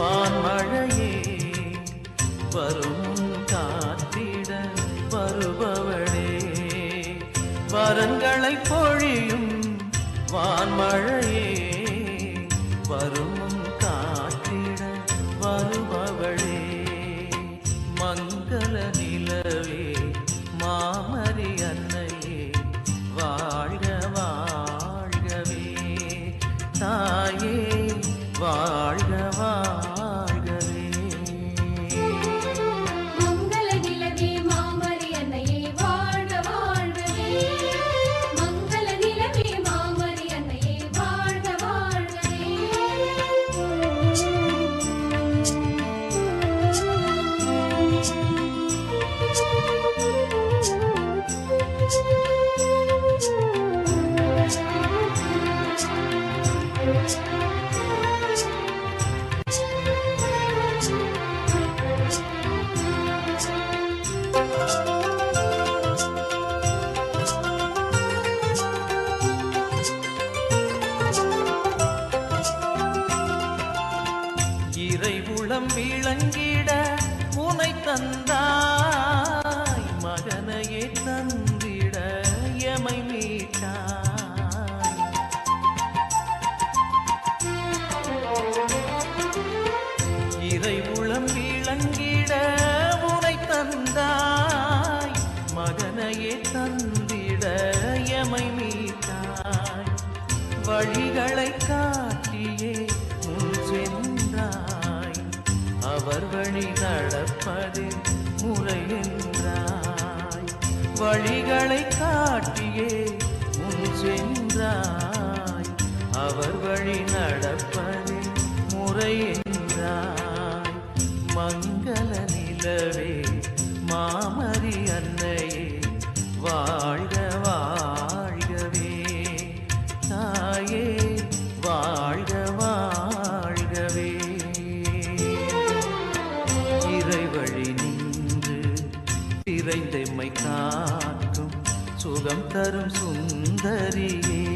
வான் மழையே வரும் காத்திட வருபவளே. வரங்களை பொழியும் வான் மழையே வரும் காத்திட வருபவளே. மங்கள நிலவே மாம உலகம் விளங்கிட உனை தந்தாய் மகனையே தந்திட எமை மீட்டாய். அவர் வழி நடப்பது முறையென்றாய். வழிகளை காட்டியே முன் சென்றாய். அவர் வழி நடப்பது முறையென்றாய். மங்கள நிலவே மாமரி அன்னையே வாழ்க சுகம் தரும் சுந்தரியே.